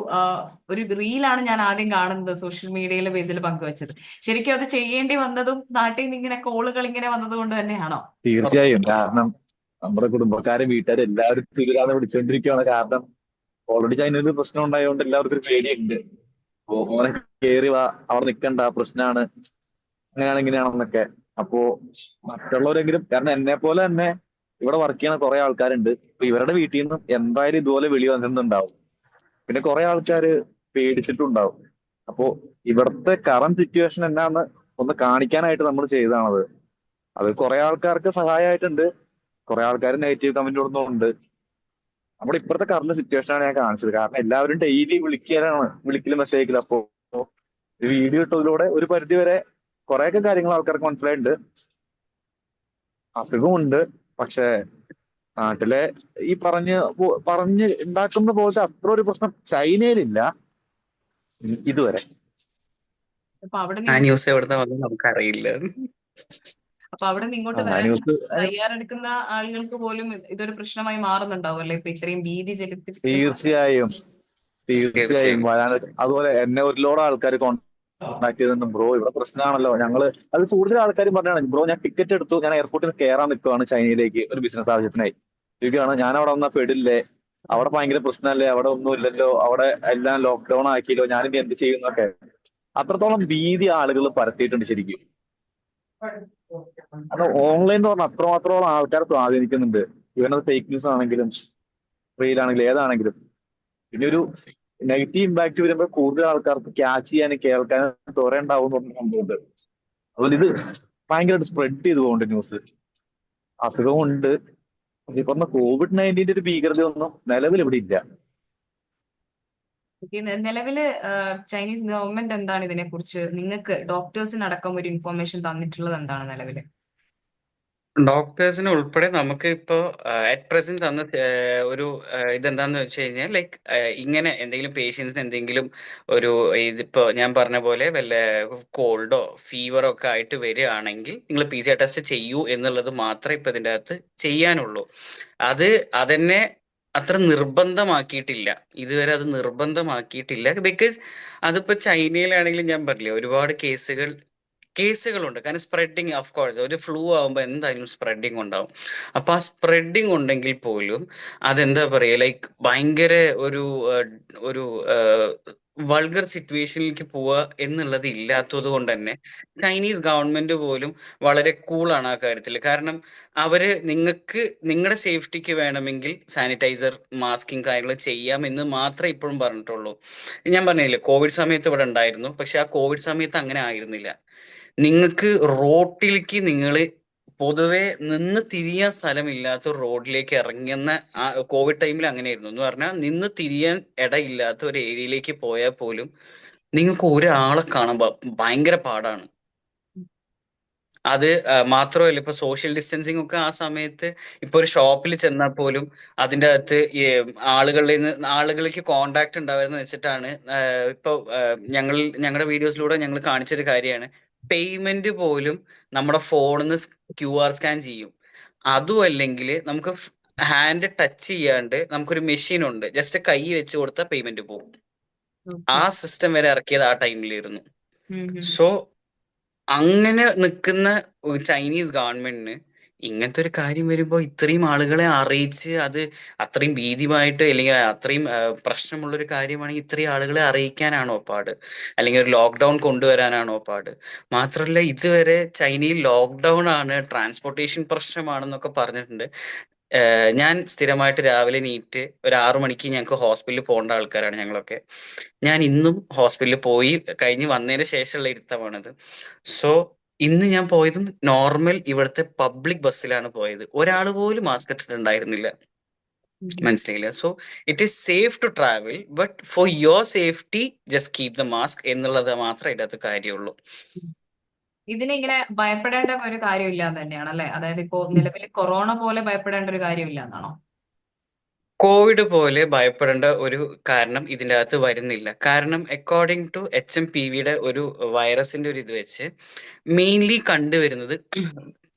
[SPEAKER 1] ഒരു റീലാണ് ഞാൻ ആദ്യം കാണുന്നത് സോഷ്യൽ മീഡിയയിലെ പേജിൽ പങ്കുവച്ചത്. ശരിക്കും അത് ചെയ്യേണ്ടി വന്നതും നാട്ടിൽ നിന്ന് ഇങ്ങനെ കോളുകൾ ഇങ്ങനെ വന്നത് കൊണ്ട് തന്നെയാണോ?
[SPEAKER 2] തീർച്ചയായും. കാരണം നമ്മുടെ കുടുംബക്കാരും വീട്ടുകാരും എല്ലാവരും തുലിതാതെ വിളിച്ചുകൊണ്ടിരിക്കുകയാണ് കാരണം ഓൾറെഡി ചൈനയിൽ പ്രശ്നം ഉണ്ടായതുകൊണ്ട് എല്ലാവർക്കും പേടിയുണ്ട്. ഓനെ കേറി വാ അവിടെ നിക്കണ്ട പ്രശ്നമാണ് അങ്ങനെയാണ് ഇങ്ങനെയാണെന്നൊക്കെ അപ്പോ മറ്റുള്ളവരെങ്കിലും കാരണം എന്നെ പോലെ തന്നെ ഇവിടെ വർക്ക് ചെയ്യുന്ന കുറെ ആൾക്കാരുണ്ട്. അപ്പൊ ഇവരുടെ വീട്ടിൽ നിന്നും എന്തായാലും ഇതുപോലെ വിളി വന്നിട്ടുണ്ടാവും. പിന്നെ കുറെ ആൾക്കാര് പേടിച്ചിട്ടുണ്ടാവും. അപ്പോ ഇവിടുത്തെ കറന്റ് സിറ്റുവേഷൻ എന്നാന്ന് ഒന്ന് കാണിക്കാനായിട്ട് നമ്മൾ ചെയ്തതാണത്. അത് കുറെ ആൾക്കാർക്ക് സഹായമായിട്ടുണ്ട്. കുറെ ആൾക്കാർ നെഗറ്റീവ് കമന്റ് ഇടുന്നുണ്ട്. നമ്മുടെ ഇപ്പോഴത്തെ കറണ്ട് സിറ്റുവേഷൻ ആണ് ഞാൻ കാണിച്ചത്. കാരണം എല്ലാവരും ഡെയിലി വിളിക്കാനാണ് വിളിക്കലും മെസ്സേജ് അയക്കലും. അപ്പോ വീഡിയോ ഇട്ടതിലൂടെ ഒരു പരിധി വരെ കുറെയൊക്കെ കാര്യങ്ങൾ ആൾക്കാർക്ക് മനസ്സിലായിട്ടുണ്ട്. അസുഖമുണ്ട് പക്ഷെ നാട്ടിലെ ഈ പറഞ്ഞ് പറഞ്ഞ് ഉണ്ടാക്കുന്ന പോലത്തെ അത്ര ഒരു പ്രശ്നം ചൈനയിലില്ല. ഇതുവരെ.
[SPEAKER 3] ന്യൂസ് എവിടുന്ന നമുക്കറിയില്ല.
[SPEAKER 1] അപ്പൊ അവിടെ നിന്ന് ഇങ്ങോട്ട് വരാൻ തയ്യാറെടുക്കുന്ന ആളുകൾക്ക് പോലും ഇതൊരു പ്രശ്നമായി മാറുന്നുണ്ടാവും അല്ലെ? ഇപ്പൊ ഇത്രയും ഭീതി ചെലുത്തി
[SPEAKER 2] തീർച്ചയായും. തീർച്ചയായും.
[SPEAKER 3] വയനാട്
[SPEAKER 2] വരാൻ അതുപോലെ എന്നെ ഒരു ലോഡ് ആൾക്കാർ കോൺടാക്ട് ചെയ്തിട്ടുണ്ട്. ബ്രോ ഇവിടെ പ്രശ്നമാണല്ലോ. ഞങ്ങൾ അത് കൂടുതൽ ആൾക്കാരും പറഞ്ഞാണ് ബ്രോ ഞാൻ ടിക്കറ്റ് എടുത്തു. ഞാൻ എയർപോർട്ടിൽ കയറാൻ നിൽക്കുവാണ് ചൈനയിലേക്ക് ഒരു ബിസിനസ് ആവശ്യത്തിനായി. ഇരിക്കുകയാണ് ഞാൻ അവിടെ വന്നാൽ പെടില്ലേ? അവിടെ ഭയങ്കര പ്രശ്നമല്ലേ? അവിടെ ഒന്നും ഇല്ലല്ലോ. അവിടെ എല്ലാം ലോക്ക്ഡൌൺ ആക്കിയല്ലോ. ഞാനിനി എന്ത് ചെയ്യുന്നൊക്കെ. അത്രത്തോളം ഭീതി ആളുകൾ പരത്തിയിട്ടുണ്ട് ശരിക്കും. അത് ഓൺലൈൻ എന്ന് പറഞ്ഞാൽ അത്രമാത്രോളം ആൾക്കാരെ സ്വാധീനിക്കുന്നുണ്ട്. ഇവനത് ഫേക്ക് ന്യൂസ് ആണെങ്കിലും റീലാണെങ്കിലും ഏതാണെങ്കിലും. പിന്നെ ഒരു നെഗറ്റീവ് ഇമ്പാക്ട് വരുമ്പോൾ കൂടുതൽ ആൾക്കാർക്ക് ക്യാച്ച് ചെയ്യാനും കേൾക്കാനും തുറയുണ്ടാവും സംഭവമുണ്ട്. അതുപോലെ ഇത് ഭയങ്കരമായിട്ട് സ്പ്രെഡ് ചെയ്തു പോകുന്നുണ്ട് ന്യൂസ് അസുഖമുണ്ട്. ഈ പറഞ്ഞ കോവിഡ് നയന്റീന്റെ ഒരു ഭീകരതയൊന്നും നിലവിൽ ഇവിടെ ഇല്ല.
[SPEAKER 1] ഈ നിലവിൽ ചൈനീസ് ഗവൺമെന്റ് എന്താണ് ഇതിനെ കുറിച്ച് നിങ്ങൾക്ക് ഡോക്ടേഴ്സിനടക്കം ഒരു ഇൻഫോർമേഷൻ തന്നിട്ടുള്ളത് എന്താണ് നിലവിൽ?
[SPEAKER 3] ഡോക്ടേഴ്സിന് ഉൾപ്പെടെ നമുക്ക് ഇപ്പോ അറ്റ് പ്രസന്റ് തന്ന ഒരു ഇതെന്താന്ന് വെച്ച് കഴിഞ്ഞാൽ ലൈക്ക് ഇങ്ങനെ എന്തെങ്കിലും പേഷ്യൻസിന് എന്തെങ്കിലും ഒരു ഇതിപ്പോ ഞാൻ പറഞ്ഞ പോലെ വല്ല കോൾഡോ ഫീവറോ ഒക്കെ ആയിട്ട് വരികയാണെങ്കിൽ നിങ്ങൾ പി സി ടെസ്റ്റ് ചെയ്യൂ എന്നുള്ളത് മാത്രമേ ഇപ്പൊ ഇതിന്റെ അകത്ത് ചെയ്യാനുള്ളൂ. അത് അതെന്നെ അത്ര നിർബന്ധമാക്കിയിട്ടില്ല. ഇതുവരെ അത് നിർബന്ധമാക്കിയിട്ടില്ല. ബിക്കോസ് അതിപ്പോ ചൈനയിലാണെങ്കിലും ഞാൻ പറഞ്ഞില്ലേ ഒരുപാട് കേസുകൾ കേസുകളുണ്ട്. കാരണം സ്പ്രെഡിങ് ഓഫ് കോഴ്സ് ഒരു ഫ്ലൂ ആകുമ്പോൾ എന്തായാലും സ്പ്രെഡിങ് ഉണ്ടാവും. അപ്പൊ ആ സ്പ്രെഡിങ് ഉണ്ടെങ്കിൽ പോലും അതെന്താ പറയുക ലൈക്ക് ഭയങ്കര ഒരു ഒരു വൾഗർ സിറ്റുവേഷനിലേക്ക് പോവുക എന്നുള്ളത് ഇല്ലാത്തത് കൊണ്ട് തന്നെ ചൈനീസ് ഗവൺമെന്റ് പോലും വളരെ കൂളാണ് ആ കാര്യത്തിൽ. കാരണം അവർ നിങ്ങൾക്ക് നിങ്ങളുടെ സേഫ്റ്റിക്ക് വേണമെങ്കിൽ സാനിറ്റൈസർ മാസ്കിങ് കാര്യങ്ങൾ ചെയ്യാം എന്ന് മാത്രമേ ഇപ്പോഴും പറഞ്ഞിട്ടുള്ളൂ. ഞാൻ പറഞ്ഞില്ലേ കോവിഡ് സമയത്ത് ഇവിടെ ഉണ്ടായിരുന്നു. പക്ഷെ ആ കോവിഡ് സമയത്ത് അങ്ങനെ ആയിരുന്നില്ല. നിങ്ങൾക്ക് റോട്ടിലേക്ക് നിങ്ങൾ പൊതുവെ നിന്ന് തിരിയാൻ സ്ഥലമില്ലാത്ത റോഡിലേക്ക് ഇറങ്ങുന്ന ആ കോവിഡ് ടൈമിൽ അങ്ങനെ ആയിരുന്നു എന്ന് പറഞ്ഞാൽ നിന്ന് തിരിയാൻ ഇടയില്ലാത്ത ഒരു ഏരിയയിലേക്ക് പോയാൽ പോലും നിങ്ങൾക്ക് ഒരാളെ കാണാൻ ഭയങ്കര പാടാണ്. അത് മാത്രമല്ല ഇപ്പൊ സോഷ്യൽ ഡിസ്റ്റൻസിങ് ഒക്കെ ആ സമയത്ത് ഇപ്പൊ ഒരു ഷോപ്പിൽ ചെന്നാൽ പോലും അതിന്റെ അകത്ത് ആളുകളിൽ നിന്ന് ആളുകളിലേക്ക് കോണ്ടാക്ട് ഉണ്ടാവുമെന്ന് വെച്ചിട്ടാണ് ഇപ്പൊ ഞങ്ങൾ ഞങ്ങളുടെ വീഡിയോസിലൂടെ ഞങ്ങൾ കാണിച്ചൊരു കാര്യമാണ്. പേയ്മെന്റ് പോലും നമ്മുടെ ഫോണിൽ നിന്ന് ക്യു ആർ സ്കാൻ ചെയ്യും. അതും അല്ലെങ്കിൽ നമുക്ക് ഹാൻഡ് ടച്ച് ചെയ്യാണ്ട് നമുക്കൊരു മെഷീൻ ഉണ്ട്. ജസ്റ്റ് കൈ വെച്ച് കൊടുത്താൽ പേയ്മെന്റ് പോകും. ആ സിസ്റ്റം വരെ ഇറക്കിയത് ആ ടൈമിലായിരുന്നു സോ അങ്ങനെ നിൽക്കുന്ന ഒരു ചൈനീസ് ഗവൺമെന്റിന് ഇങ്ങനത്തെ ഒരു കാര്യം വരുമ്പോൾ ഇത്രയും ആളുകളെ അറിയിച്ച് അത് അത്രയും ഭീതിയുമായിട്ട് അല്ലെങ്കിൽ അത്രയും പ്രശ്നമുള്ള ഒരു കാര്യമാണെങ്കിൽ ഇത്രയും ആളുകളെ അറിയിക്കാനാണോ പാട്? അല്ലെങ്കിൽ ഒരു ലോക്ക്ഡൗൺ കൊണ്ടുവരാനാണോ പാട്? മാത്രമല്ല ഇതുവരെ ചൈനയിൽ ലോക്ക്ഡൗൺ ആണ് ട്രാൻസ്പോർട്ടേഷൻ പ്രശ്നമാണെന്നൊക്കെ പറഞ്ഞിട്ടുണ്ട്. ഞാൻ സ്ഥിരമായിട്ട് രാവിലെ നീറ്റ് ഒരു ആറു മണിക്ക് ഞങ്ങൾക്ക് ഹോസ്പിറ്റലിൽ പോകേണ്ട ആൾക്കാരാണ് ഞങ്ങളൊക്കെ. ഞാൻ ഇന്നും ഹോസ്പിറ്റലിൽ പോയി കഴിഞ്ഞ് വന്നതിന് ശേഷമുള്ള ഇരുത്തമാണിത്. സോ ഇന്ന് ഞാൻ പോയതും നോർമൽ ഇവിടുത്തെ പബ്ലിക് ബസ്സിലാണ് പോയത്. ഒരാൾ പോലും മാസ്ക് ഇട്ടിട്ടുണ്ടായിരുന്നില്ല. മനസ്സിലായില്ല? So it is safe to travel but for your safety just keep the mask എന്നുള്ളത് മാത്രമേ ഇതിനകത്ത് കാര്യമുള്ളൂ.
[SPEAKER 1] ഇതിനെ ഇങ്ങനെ ഭയപ്പെടേണ്ട ഒരു കാര്യമില്ല അല്ലെ അതായത് ഇപ്പോ നിലവിൽ കൊറോണ പോലെ ഭയപ്പെടേണ്ട ഒരു കാര്യമില്ല എന്നാണോ
[SPEAKER 3] കോവിഡ് പോലെ ഭയപ്പെടേണ്ട ഒരു കാരണം ഇതിന്റെ അകത്ത് വരുന്നില്ല. കാരണം according to H M P വിയുടെ ഒരു വൈറസിന്റെ ഒരു ഇത് വെച്ച് മെയിൻലി കണ്ടുവരുന്നത്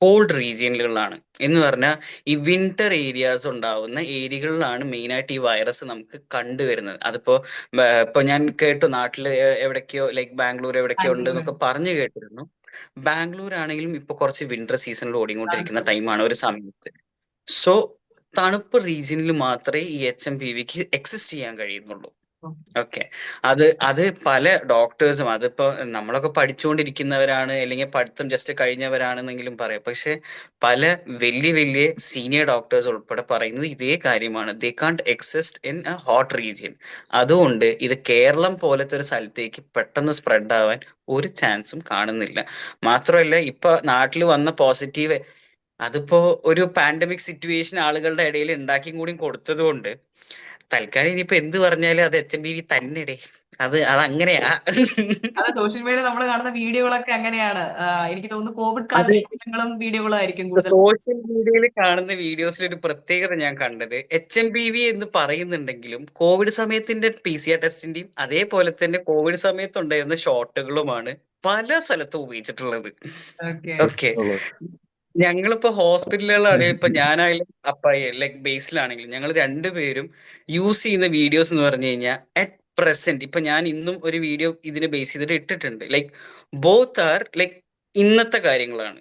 [SPEAKER 3] കോൾഡ് റീജിയനുകളിലാണ് എന്ന് പറഞ്ഞാൽ ഈ വിന്റർ ഏരിയാസ് ഉണ്ടാവുന്ന ഏരിയകളിലാണ് മെയിൻ ആയിട്ട് ഈ വൈറസ് നമുക്ക് കണ്ടുവരുന്നത്. അതിപ്പോ ഇപ്പൊ ഞാൻ കേട്ടു നാട്ടിൽ എവിടൊക്കെയോ ലൈക് ലൈക്ക് ബാംഗ്ലൂർ എവിടേക്കോ ഉണ്ട് എന്നൊക്കെ പറഞ്ഞു കേട്ടിരുന്നു. ബാംഗ്ലൂർ ആണെങ്കിലും ഇപ്പൊ കുറച്ച് വിന്റർ സീസണിൽ ഓടിക്കൊണ്ടിരിക്കുന്ന ടൈമാണ് ഒരു സമയത്ത്. സോ തണുപ്പ് റീജിയനിൽ മാത്രമേ ഈ എച്ച് എം പി വിക്ക് എക്സിസ്റ്റ് ചെയ്യാൻ കഴിയുന്നുള്ളൂ. ഓക്കെ അത് അത് പല ഡോക്ടേഴ്സും അതിപ്പോ നമ്മളൊക്കെ പഠിച്ചുകൊണ്ടിരിക്കുന്നവരാണ് അല്ലെങ്കിൽ പഠിത്തം ജസ്റ്റ് കഴിഞ്ഞവരാണെന്നെങ്കിലും പറയാം. പക്ഷെ പല വലിയ വലിയ സീനിയർ ഡോക്ടേഴ്സ് ഉൾപ്പെടെ പറയുന്നത് ഇതേ കാര്യമാണ്. They can't exist in a hot region അതുകൊണ്ട് ഇത് കേരളം പോലത്തെ ഒരു സ്ഥലത്തേക്ക് പെട്ടെന്ന് സ്പ്രെഡ് ആവാൻ ഒരു ചാൻസും കാണുന്നില്ല. മാത്രമല്ല ഇപ്പൊ നാട്ടിൽ വന്ന പോസിറ്റീവ് അതിപ്പോ ഒരു പാൻഡമിക് സിറ്റുവേഷൻ ആളുകളുടെ ഇടയിൽ ഉണ്ടാക്കിയും കൂടി കൊടുത്തത് കൊണ്ട് തൽക്കാലം ഇനിയിപ്പോ എന്ത് പറഞ്ഞാലും അത് എച്ച് എം ബി വി തന്നെടേ. അത് അത്
[SPEAKER 1] അത് സോഷ്യൽ മീഡിയ നമ്മൾ കാണുന്ന വീഡിയോകളൊക്കെ അങ്ങനെയാണ്. എനിക്ക് തോന്നുന്നു കോവിഡ്
[SPEAKER 2] കാലങ്ങളും
[SPEAKER 1] കാലത്തെ ചിത്രങ്ങളും വീഡിയോകളും ആയിരിക്കും
[SPEAKER 3] സോഷ്യൽ മീഡിയയിൽ കാണുന്ന വീഡിയോസിൽ ഒരു പ്രത്യേകത ഞാൻ കണ്ടത് എച്ച് എം ബി വി എന്ന് പറയുന്നുണ്ടെങ്കിലും കോവിഡ് സമയത്തിന്റെ പി സി ആർ ടെസ്റ്റിന്റെയും അതേപോലെ തന്നെ കോവിഡ് സമയത്ത് ഉണ്ടായിരുന്ന ഷോട്ടുകളുമാണ് പല സ്ഥലത്തും ഉപയോഗിച്ചിട്ടുള്ളത്.
[SPEAKER 1] ഓക്കേ
[SPEAKER 3] ഓക്കെ ഞങ്ങളിപ്പോ ഹോസ്പിറ്റലുകളാണ് ഇപ്പൊ ഞാനായാലും അപ്പായി ലൈക് ബേസിലാണെങ്കിലും ഞങ്ങൾ രണ്ടുപേരും യൂസ് ചെയ്യുന്ന വീഡിയോസ് എന്ന് പറഞ്ഞു കഴിഞ്ഞാൽ അറ്റ് പ്രസന്റ് ഇപ്പൊ ഞാൻ ഇന്നും ഒരു വീഡിയോ ഇതിനെ ബേസ് ചെയ്തിട്ട് ഇട്ടിട്ടുണ്ട്. ലൈക്ക് ബോത്ത് ആർ ലൈക്ക് ഇന്നത്തെ കാര്യങ്ങളാണ്.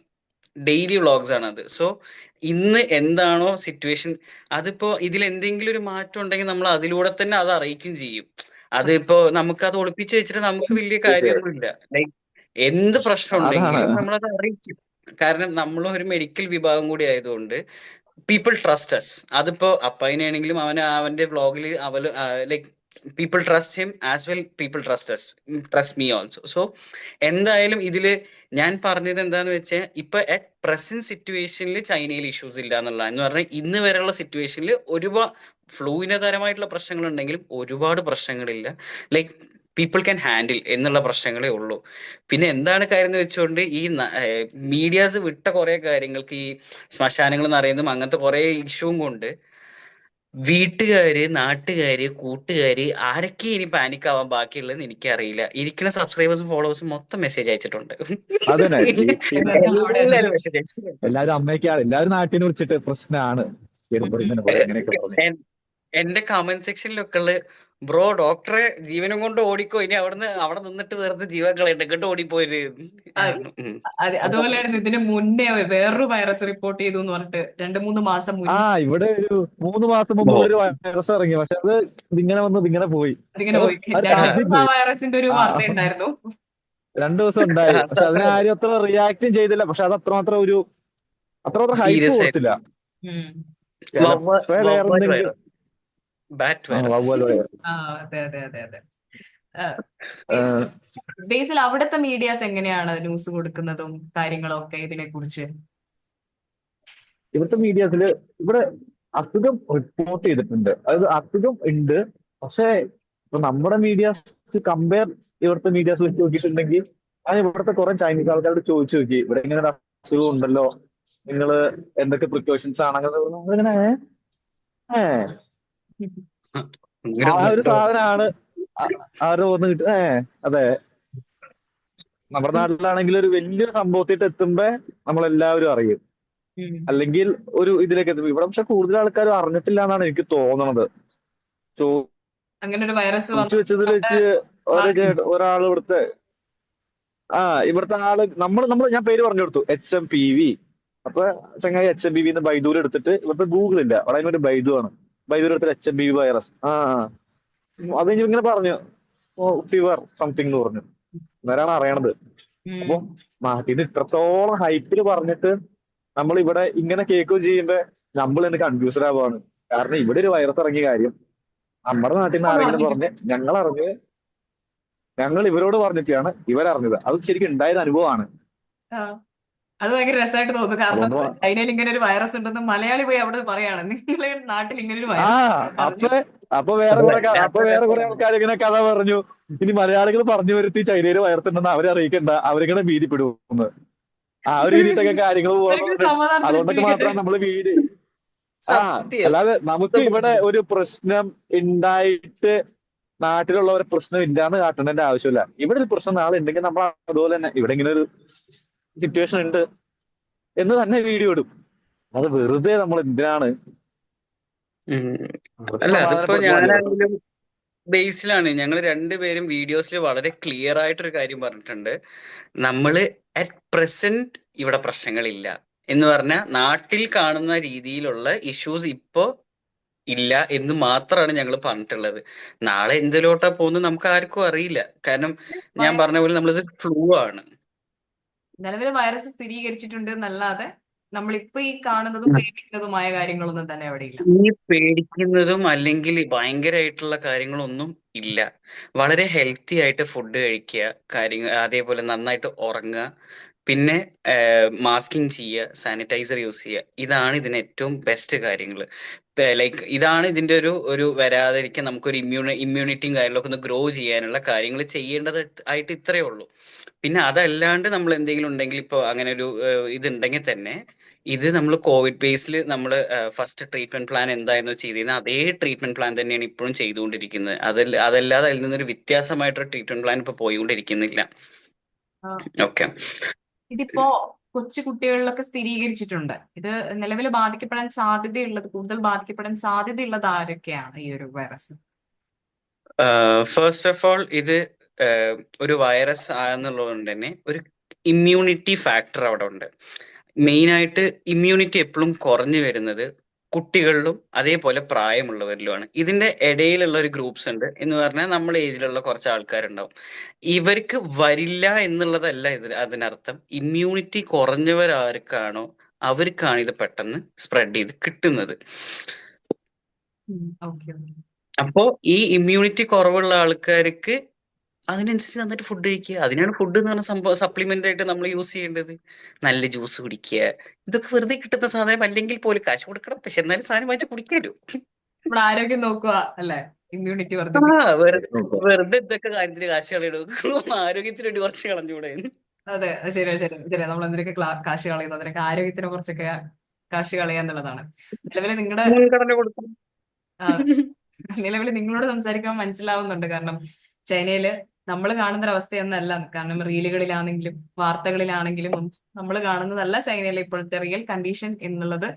[SPEAKER 3] ഡെയിലി വ്ളോഗ്സ് ആണ് അത്. സോ ഇന്ന് എന്താണോ സിറ്റുവേഷൻ അതിപ്പോ ഇതിൽ എന്തെങ്കിലും ഒരു മാറ്റം ഉണ്ടെങ്കിൽ നമ്മൾ അതിലൂടെ തന്നെ അത് അറിയിക്കും ചെയ്യും. അതിപ്പോ നമുക്ക് അത് ഒളിപ്പിച്ച് വെച്ചിട്ട് നമുക്ക് വലിയ കാര്യമൊന്നുമില്ല. ലൈക് എന്ത് പ്രശ്നം ഉണ്ടെങ്കിലും
[SPEAKER 2] നമ്മൾ
[SPEAKER 3] നമ്മളത് അറിയിക്കും. കാരണം നമ്മൾ ഒരു മെഡിക്കൽ വിഭാഗം കൂടി ആയതുകൊണ്ട് പീപ്പിൾ ട്രസ്റ്റ് അസ് അതിപ്പോ അപ്പൈനാണെങ്കിലും അവന് അവന്റെ വ്ളോഗിൽ അവൽ like people trust him as well people trust us trust me also so എന്തായാലും ഇതിൽ ഞാൻ പറഞ്ഞത് എന്താന്ന് വെച്ചാൽ ഇപ്പൊ അറ്റ് പ്രസന്റ് സിറ്റുവേഷനിൽ ചൈനയിൽ ഇഷ്യൂസ് ഇല്ല എന്നുള്ള എന്ന് പറഞ്ഞാൽ ഇന്ന് വരെയുള്ള സിറ്റുവേഷനിൽ ഒരുപാട് ഫ്ലൂവിനതരമായിട്ടുള്ള പ്രശ്നങ്ങൾ ഉണ്ടെങ്കിലും ഒരുപാട് പ്രശ്നങ്ങളില്ല. ലൈക്ക് പീപ്പിൾ ക്യാൻ ഹാൻഡിൽ എന്നുള്ള പ്രശ്നങ്ങളേ ഉള്ളൂ. പിന്നെ എന്താണ് കാര്യം എന്ന് വെച്ചുകൊണ്ട് ഈ മീഡിയാസ് വിട്ട കുറെ കാര്യങ്ങൾക്ക് ഈ ശ്മശാനങ്ങൾ എന്ന് പറയുന്നതും അങ്ങനത്തെ കുറെ ഇഷ്യൂവും കൊണ്ട് വീട്ടുകാര് നാട്ടുകാര് കൂട്ടുകാര് ആരൊക്കെ ഇനി പാനിക് ആവാൻ ബാക്കിയുള്ളതെന്ന് എനിക്കറിയില്ല. ഇരിക്കുന്ന സബ്സ്ക്രൈബേഴ്സും ഫോളോവേഴ്സും മൊത്തം മെസ്സേജ് [laughs] അയച്ചിട്ടുണ്ട്. എല്ലാവരും
[SPEAKER 2] അമ്മയ്ക്കാണ്. എല്ലാരും നാട്ടിനെ വിളിച്ചിട്ട് പ്രശ്നമാണ് [laughs]
[SPEAKER 3] എന്റെ കമന്റ് സെക്ഷനിലൊക്കെ ഉള്ള ബ്രോ ഡോക്ടറെ ജീവനും കൊണ്ട് ഓടിക്കോ. ഇനി അവിടുന്ന് അവിടെ നിന്നിട്ട് വെറുതെ ജീവൻ കളയണ്ട ഇങ്ങോട്ട് ഓടിപ്പോയത് ഉം.
[SPEAKER 1] അതെ അതുപോലെയായിരുന്നു ഇതിന് മുന്നേ വേറൊരു വൈറസ് റിപ്പോർട്ട് ചെയ്തു എന്ന് പറഞ്ഞിട്ട് രണ്ട് മൂന്ന് മാസം
[SPEAKER 2] ആ ഇവിടെ ഒരു മൂന്ന് മാസം മുമ്പ് ഒരു വൈറസ് ഇറങ്ങി. പക്ഷെ അത് ഇങ്ങനെ വന്നത് ഇങ്ങനെ പോയി.
[SPEAKER 1] അതിങ്ങനെ പോയി. വൈറസിന്റെ ഒരു. വാർത്ത ഉണ്ടായിരുന്നു.
[SPEAKER 2] രണ്ടു ദിവസം ഉണ്ടായി. [laughs] പക്ഷെ അതിനെ ആരും അത്ര റിയാക്റ്റും ചെയ്തില്ല. പക്ഷെ അത് അത്രമാത്രം ഒരു അത്രമാത്രം ഹൈപ്പ്. കൊടുത്തില്ല
[SPEAKER 1] അതെ അതെ അതെ അതെ.
[SPEAKER 2] ആ,
[SPEAKER 1] ബേസിൽ അവിടുത്തെ മീഡിയാസ് എങ്ങനെയാണ് ന്യൂസ് കൊടുക്കുന്നതും കാര്യങ്ങളും ഒക്കെ ഇതിനെ കുറിച്ച്
[SPEAKER 2] ഇവിടുത്തെ മീഡിയാസിൽ ഇവിടെ അസുഖം റിപ്പോർട്ട് ചെയ്തിട്ടുണ്ട്. അതായത് അസുഖം ഉണ്ട്. പക്ഷെ ഇപ്പൊ നമ്മുടെ മീഡിയാസ് കമ്പയർ ഇവിടുത്തെ മീഡിയാസ് വെച്ച് നോക്കിയിട്ടുണ്ടെങ്കിൽ അത് ഇവിടുത്തെ കുറെ ചൈനീസ് ആൾക്കാരോട് ചോദിച്ചു നോക്കി. ഇവിടെ ഇങ്ങനെ ഒരു അസുഖം ഉണ്ടല്ലോ. നിങ്ങൾ എന്തൊക്കെ പ്രിക്കോഷൻസ് ആണ്? അങ്ങനെ പറഞ്ഞു. ആ ഒരു സാധനമാണ് ഒന്ന് ഏ അതെ. നമ്മുടെ നാട്ടിലാണെങ്കിൽ ഒരു വലിയൊരു സംഭവത്തിട്ട് എത്തുമ്പോ നമ്മളെല്ലാവരും അറിയും. അല്ലെങ്കിൽ ഒരു ഇതിലേക്ക് എത്തും ഇവിടെ പക്ഷെ കൂടുതൽ ആൾക്കാരും അറിഞ്ഞിട്ടില്ല എന്നാണ് എനിക്ക് തോന്നുന്നത് ചോ-
[SPEAKER 1] അങ്ങനെ ഒരു വൈറസ്
[SPEAKER 2] വെച്ചതിൽ വെച്ച് ഒരു ഒരാൾ ഇവിടുത്തെ ആ ഇവിടുത്തെ ആൾ നമ്മൾ നമ്മൾ ഞാൻ പേര് പറഞ്ഞു കൊടുത്തു. എച്ച് എം പി വി അപ്പൊ ചങ്ങായി എച്ച് എം പി വി ബൈദൂർ എടുത്തിട്ട് ഇവിടുത്തെ ഗൂഗിൾ ഇല്ല. അവിടെ അതിനൊരു ബൈദു ആണ്. എടുത്തിട്ട് എച്ച് എം ബി വൈറസ് ആ അത് ഇങ്ങനെ പറഞ്ഞു. ഫീവർ സംതിങ് എന്ന് പറഞ്ഞു. അന്നേരമാണ് അറിയണത്. അപ്പൊ നാട്ടിൽ നിന്ന് ഇത്രത്തോളം ഹൈപ്പിൽ പറഞ്ഞിട്ട് നമ്മൾ ഇവിടെ ഇങ്ങനെ കേൾക്കുകയും ചെയ്യുമ്പോ നമ്മൾ തന്നെ കൺഫ്യൂസ്ഡ് ആവുകയാണ്. കാരണം ഇവിടെ ഒരു വൈറസ് ഇറങ്ങിയ കാര്യം നമ്മുടെ നാട്ടിൽ നിന്ന് ആരെങ്കിലും പറഞ്ഞ് ഞങ്ങൾ അറിഞ്ഞ് ഞങ്ങൾ ഇവരോട് പറഞ്ഞിട്ടാണ് ഇവരറിഞ്ഞത്. അത് ശരിക്കും ഉണ്ടായത് അനുഭവമാണ്.
[SPEAKER 1] അത് ഭയങ്കര രസമായിട്ട് തോന്നുന്നു. കാരണം
[SPEAKER 2] അതുകൊണ്ട്
[SPEAKER 1] ചൈനയിൽ ഇങ്ങനെ ഒരു വൈറസ് ഉണ്ടെന്ന് മലയാളി പോയി അവിടെ പറയാണ്. നിങ്ങളെ നാട്ടിൽ ഇങ്ങനെ ഒരു
[SPEAKER 2] ആ
[SPEAKER 1] വൈറസ്
[SPEAKER 2] അപ്പൊ അപ്പൊ വേറെ കുറെ ക- അപ്പൊ വേറെ കുറെ ആൾക്കാർ ഇങ്ങനെ കഥ പറഞ്ഞു. ഇനി മലയാളികൾ പറഞ്ഞു വരുത്തി ചൈനയിൽ വയർത്തുണ്ടെന്ന് അവരെ അറിയിക്കണ്ട. അവരിങ്ങനെ ഭീതിപ്പെടുമെന്ന്. ആ ഒരു രീതിയിലൊക്കെ കാര്യങ്ങൾ [laughs] പോകുന്നുണ്ട് അതുകൊണ്ടൊക്കെ മാത്രമാണ് നമ്മൾ വീട് ആ
[SPEAKER 3] സത്യം.
[SPEAKER 2] അല്ലാതെ നമുക്ക് ഇവിടെ ഒരു പ്രശ്നം ഉണ്ടായിട്ട് നാട്ടിലുള്ള ഒരു പ്രശ്നം ഇല്ലാന്ന് കാട്ടേണ്ടതിന്റെ ആവശ്യമില്ല. ഇവിടെ ഒരു പ്രശ്നം നാളെ ഉണ്ടെങ്കിൽ നമ്മൾ അതുപോലെ തന്നെ ഇവിടെ ഇങ്ങനെ ഒരു സിറ്റുവേഷൻ ഉണ്ട് എന്ന് തന്നെ വീഡിയോ ഇടും. അത് വെറുതെ നമ്മൾ എന്തിനാണ്.
[SPEAKER 3] അല്ല അതിപ്പോ. ഞാനാണെങ്കിലും ബേസിലാണ് ഞങ്ങൾ രണ്ടുപേരും വീഡിയോസിൽ വളരെ ക്ലിയർ ആയിട്ടൊരു കാര്യം പറഞ്ഞിട്ടുണ്ട്. നമ്മൾ അറ്റ് പ്രസന്റ് ഇവിടെ പ്രശ്നങ്ങളില്ല. എന്ന് പറഞ്ഞാൽ നാട്ടിൽ കാണുന്ന രീതിയിലുള്ള ഇഷ്യൂസ് ഇപ്പോ ഇല്ല എന്ന് മാത്രമാണ് ഞങ്ങൾ പറഞ്ഞിട്ടുള്ളത്. നാളെ എന്തിലോട്ടാ പോകുന്നത് നമുക്ക് ആർക്കും അറിയില്ല. കാരണം ഞാൻ പറഞ്ഞ പോലെ നമ്മളിത് ഫ്ലൂ ആണ്.
[SPEAKER 1] നിലവിൽ വൈറസ് സ്ഥിരീകരിച്ചിട്ടുണ്ട് എന്നല്ലാതെ നമ്മളിപ്പോ ഈ കാണുന്നതും പേടിക്കുന്നതുമായ കാര്യങ്ങളൊന്നും തന്നെ അവിടെ ഇല്ല
[SPEAKER 3] ഈ പേടിക്കുന്നതും അല്ലെങ്കിൽ ഭയങ്കരമായിട്ടുള്ള കാര്യങ്ങളൊന്നും ഇല്ല. വളരെ ഹെൽത്തി ആയിട്ട് ഫുഡ് കഴിക്കുക കാര്യങ്ങൾ അതേപോലെ നന്നായിട്ട് ഉറങ്ങുക പിന്നെ മാസ്കിങ് ചെയ്യുക സാനിറ്റൈസർ യൂസ് ചെയ്യുക. ഇതാണ് ഇതിന് ഏറ്റവും ബെസ്റ്റ് കാര്യങ്ങൾ ലൈക്ക് ഇതാണ് ഇതിന്റെ ഒരു ഒരു വരാതിരിക്കാൻ നമുക്കൊരു ഇമ്മ്യൂണി ഇമ്മ്യൂണിറ്റിയും കാര്യങ്ങളൊക്കെ ഒന്ന് ഗ്രോ ചെയ്യാനുള്ള കാര്യങ്ങൾ ചെയ്യേണ്ടത് ആയിട്ട് ഇത്രയേ ഉള്ളൂ. പിന്നെ അതല്ലാണ്ട് നമ്മൾ എന്തെങ്കിലും ഉണ്ടെങ്കിൽ ഇപ്പോൾ അങ്ങനെ ഒരു ഇതുണ്ടെങ്കിൽ തന്നെ ഇത് നമ്മൾ കോവിഡ് ബേസിൽ നമ്മൾ ഫസ്റ്റ് ട്രീറ്റ്മെന്റ് പ്ലാൻ എന്തായിരുന്നു ചെയ്തിരുന്നത് അതേ ട്രീറ്റ്മെന്റ് പ്ലാൻ തന്നെയാണ് ഇപ്പോഴും ചെയ്തുകൊണ്ടിരിക്കുന്നത്. അതല്ല അതല്ലാതെ അതിൽ നിന്നൊരു വ്യത്യാസമായിട്ടൊരു ട്രീറ്റ്മെന്റ് പ്ലാൻ ഇപ്പൊ പോയിക്കൊണ്ടിരിക്കുന്നില്ല. ഓക്കെ.
[SPEAKER 1] ഇതിപ്പോ കൊച്ചു കുട്ടികളിലൊക്കെ സ്ഥിരീകരിച്ചിട്ടുണ്ട്. ഇത് നിലവിൽ ബാധിക്കപ്പെടാൻ സാധ്യതയുള്ളത് കൂടുതൽ ബാധിക്കപ്പെടാൻ സാധ്യതയുള്ളത് ആരൊക്കെയാണ് ഈ ഒരു വൈറസ്
[SPEAKER 3] ഫസ്റ്റ് ഓഫ് ഓൾ ഇത് ഒരു വൈറസ് ആണെന്നുള്ളതുകൊണ്ട് തന്നെ ഒരു ഇമ്മ്യൂണിറ്റി ഫാക്ടർ അവിടെ ഉണ്ട് മെയിൻ ആയിട്ട് ഇമ്മ്യൂണിറ്റി എപ്പോഴും കുറഞ്ഞു വരുന്നത് കുട്ടികളിലും അതേപോലെ പ്രായമുള്ളവരിലുമാണ്. ഇതിന്റെ ഇടയിലുള്ള ഒരു ഗ്രൂപ്പ്സ് ഉണ്ട്. എന്ന് പറഞ്ഞാൽ നമ്മുടെ ഏജിലുള്ള കുറച്ച് ആൾക്കാരുണ്ടാവും. ഇവർക്ക് വരില്ല എന്നുള്ളതല്ല ഇതിൽ അതിനർത്ഥം. ഇമ്മ്യൂണിറ്റി കുറഞ്ഞവരാർക്കാണോ അവർക്കാണ് ഇത് പെട്ടെന്ന് സ്പ്രെഡ് ചെയ്ത് കിട്ടുന്നത്. അപ്പോ ഈ ഇമ്മ്യൂണിറ്റി കുറവുള്ള ആൾക്കാർക്ക് അതിനനുസരിച്ച് നന്നായിട്ട് ഫുഡ് കഴിക്കുക. അതിനാണ് ഫുഡ് എന്ന് പറഞ്ഞ സംഭവം സപ്ലിമെന്റ് ആയിട്ട് നമ്മൾ യൂസ് ചെയ്യേണ്ടത്. നല്ല ജ്യൂസ് കുടിക്കുക. ഇതൊക്കെ വെറുതെ കിട്ടുന്ന സാധനം അല്ലെങ്കിൽ പോലും കാശ് കൊടുക്കണം. പക്ഷെ എന്നാലും സാധനം വാങ്ങിച്ച് കുടിക്കാലോ.
[SPEAKER 1] നമ്മുടെ ആരോഗ്യം നോക്കുക അല്ലെ? ഇമ്മ്യൂണിറ്റി
[SPEAKER 3] വെറുതെ ഇതൊക്കെ കാര്യത്തിന് കാശ് കളയിടും ആരോഗ്യത്തിന് വേണ്ടി കുറച്ച് കളഞ്ഞൂടെ.
[SPEAKER 1] അതെ അത് ശരി ശരി ശരിയാ. നമ്മൾ എന്തിനൊക്കെ കാശ് കളയുന്നു അതിനൊക്കെ ആരോഗ്യത്തിനെ കുറിച്ചൊക്കെ കാശ് കളയുക എന്നുള്ളതാണ്. നിലവിൽ നിങ്ങളുടെ നിലവിൽ നിങ്ങളോട് സംസാരിക്കാൻ മനസ്സിലാവുന്നുണ്ട്. കാരണം ചൈനയിൽ നമ്മൾ കാണുന്ന ഒരു അവസ്ഥയൊന്നല്ല കാരണം റീലുകളിലാണെങ്കിലും വാർത്തകളിലാണെങ്കിലും നമ്മൾ കാണുന്നതല്ല ചൈനയിലെ ഇപ്പോഴത്തെ റിയൽ കണ്ടീഷൻ എന്നുള്ളത്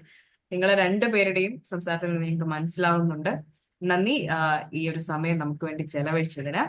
[SPEAKER 1] നിങ്ങളെ രണ്ടുപേരുടെയും സംസാരത്തിൽ നിന്ന് നിങ്ങൾക്ക് മനസ്സിലാവുന്നുണ്ട്. നന്ദി. ഈ ഒരു സമയം നമുക്ക് വേണ്ടി ചെലവഴിച്ചതിന്.